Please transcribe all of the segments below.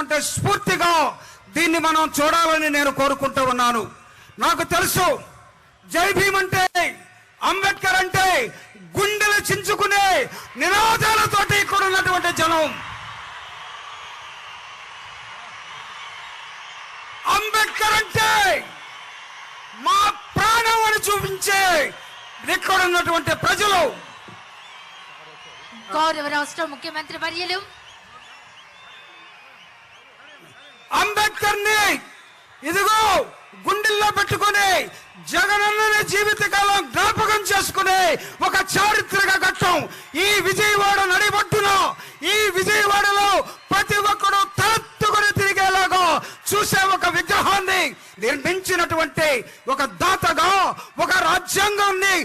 ఉంటే స్ఫూర్తిగా దీన్ని మనం చూడాలని నేను కోరుకుంటూ ఉన్నాను. నాకు తెలుసు జై భీమ్ అంటే అంబేద్కర్ అంటే గుండెలు చించుకునే నినాదాలతోటి ఇక్కడ ఉన్నటువంటి జనం. అంబేద్కర్ అంటే మా ప్రాణం అని చూపించే ఇక్కడ ఉన్నటువంటి ప్రజలు. గౌరవ రాష్ట్ర ముఖ్యమంత్రి వర్యులు అంబేద్కర్ ఇదిగో గుండెల్లో పెట్టుకుని జగనన్నని జీవితకాలం జ్ఞాపకం చేసుకునే ఒక చారిత్రక ఘట్టం ఈ విజయవాడ నడిబట్టున ఈ విజయవాడలో ప్రతి ఒక్కరు తలెత్తుకుని తిరిగేలాగా చూసే ఒక విగ్రహాన్ని నిర్మించినటువంటి ఒక దాతగా ఒక రాజ్యాంగాన్ని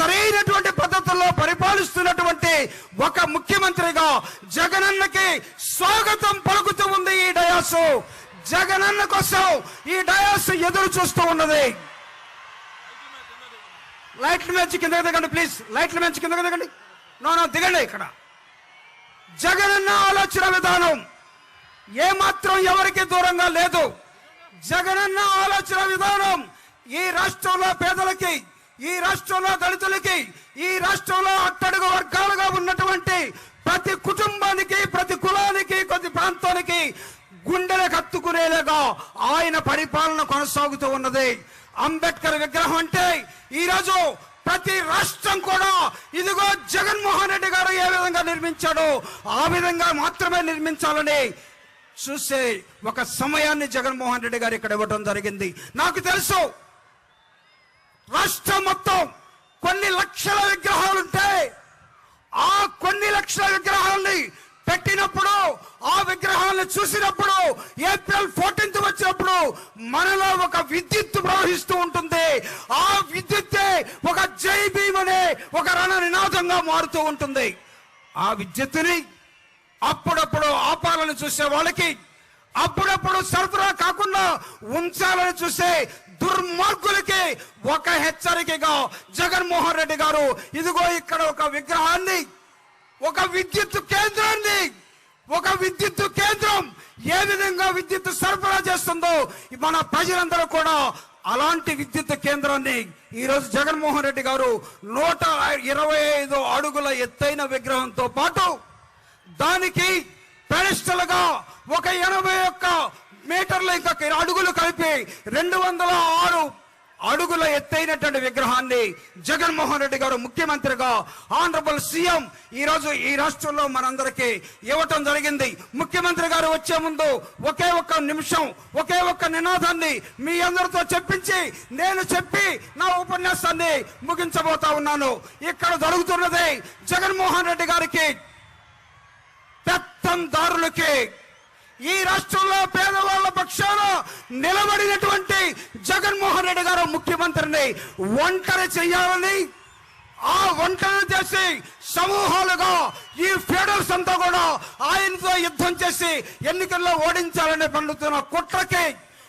సరైనటువంటి పద్ధతుల్లో పరిపాలిస్తున్నటువంటి ఒక ముఖ్యమంత్రిగా జగనన్నకి స్వాగతం పలుకుతూ కోసం జగనన్న కోసం ఈ డయాస్ ఎదురు చూస్తూ ఉన్నది. లైట్లు మెచ్చి కింద దిగండి ప్లీజ్ లైట్ల మెచ్చి కింద దిగండి. నో నో దిగండి ఇక్కడ. జగనన్న ఆలోచన విధానం ఏమాత్రం ఎవరికి దూరంగా లేదు. జగనన్న ఆలోచన విధానం ఈ రాష్ట్రంలో పేదలకి ఈ రాష్ట్రంలో దళితులకి ఈ రాష్ట్రంలో అట్టడుగు వర్గాలుగా ఉన్నటువంటి ప్రతి కుటుంబానికి ప్రతి కులానికి ప్రతి ప్రాంతానికి గుండెలు కత్తుకునేలాగా ఆయన పరిపాలన కొనసాగుతూ ఉన్నది. అంబేద్కర్ విగ్రహం అంటే ఈరోజు ప్రతి రాష్ట్రం కూడా ఇదిగో జగన్మోహన్ రెడ్డి గారు ఏ విధంగా నిర్మించాడో ఆ విధంగా మాత్రమే నిర్మించాలని చూసే ఒక సమయాన్ని జగన్మోహన్ రెడ్డి గారు ఇక్కడ ఇవ్వడం జరిగింది. నాకు తెలుసు రాష్ట్రం మొత్తం కొన్ని లక్షల విగ్రహాలు ఉంటాయి ఆ కొన్ని లక్షల విగ్రహాలని పెట్టినప్పుడు ఆ విగ్రహాలను చూసినప్పుడు ఏప్రిల్ ఫోర్టీన్త్ వచ్చినప్పుడు మనలో ఒక విద్యుత్ ప్రవహిస్తూ ఉంటుంది. ఆ విద్యుత్తే ఒక జై భీమ్ అనే ఒక రణ నినాదంగా మారుతూ ఉంటుంది. ఆ విద్యుత్తుని అప్పుడప్పుడు ఆపాలని చూసే వాళ్ళకి అప్పుడప్పుడు సరఫరా కాకుండా ఉంచాలని చూసే దుర్మార్గులకి ఒక హెచ్చరికగా జగన్మోహన్ రెడ్డి గారు ఇదిగో ఇక్కడ ఒక విగ్రహాన్ని ఒక విద్యుత్ కేంద్రాన్ని ఒక విద్యుత్ కేంద్రం ఏ విధంగా విద్యుత్ సరఫరా చేస్తుందో మన ప్రజలందరూ కూడా అలాంటి విద్యుత్ కేంద్రాన్ని ఈరోజు జగన్మోహన్ రెడ్డి గారు నూట ఇరవై ఐదు అడుగుల ఎత్తైన విగ్రహంతో పాటు దానికి పెడస్టల్గా ఒక ఎనభై ఒక్క మీటర్ల ఇంకా అడుగులు కలిపి రెండు వందల ఆరు అడుగుల ఎత్తైనటువంటి విగ్రహాన్ని జగన్మోహన్ రెడ్డి గారు ముఖ్యమంత్రిగా ఆనరబుల్ సీఎం ఈ రోజు ఈ రాష్ట్రంలో మనందరికీ ఇవ్వటం జరిగింది. ముఖ్యమంత్రి గారు వచ్చే ముందు ఒకే ఒక్క నిమిషం ఒకే ఒక్క నినాదాన్ని మీ అందరితో చెప్పించి నేను చెప్పి నా ఉపన్యాసాన్ని ముగించబోతా ఉన్నాను. ఇక్కడ జరుగుతున్నది జగన్మోహన్ రెడ్డి గారికి పెత్తందారులకి ఈ రాష్ట్రంలో పేదవాళ్ళ పక్షాన నిలబడినటువంటి జగన్మోహన్ రెడ్డి గారు ముఖ్యమంత్రిని ఒంటరి చేయాలని ఆ ఒంటరి చేసి సమూహాలుగా ఈ ఫెడరల్స్ అంతా కూడా ఆయనతో యుద్ధం చేసి ఎన్నికల్లో ఓడించాలని పండుతున్న కుట్రకి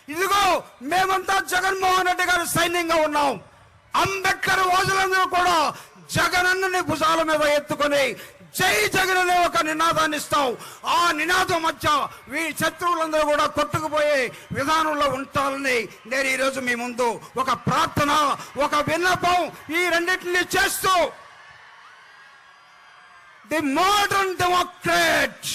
ఇదిగో మేమంతా జగన్మోహన్ రెడ్డి గారి సైన్యంగా ఉన్నాం. అంబేద్కర్ వాదులందరూ కూడా జగనన్నని భుజాల మీద ఎత్తుకొని జై జగన్ అనే ఒక నినాదాన్ని ఇస్తాం. ఆ నినాదం మధ్య వీ శత్రువులందరూ కూడా కొట్టుకుపోయే విధానంలో ఉంటారని నేను ఈరోజు మీ ముందు ఒక ప్రార్థన ఒక విన్నపం ఈ రెండింటిని చేస్తూ ది మోడర్న్ డెమోక్రాట్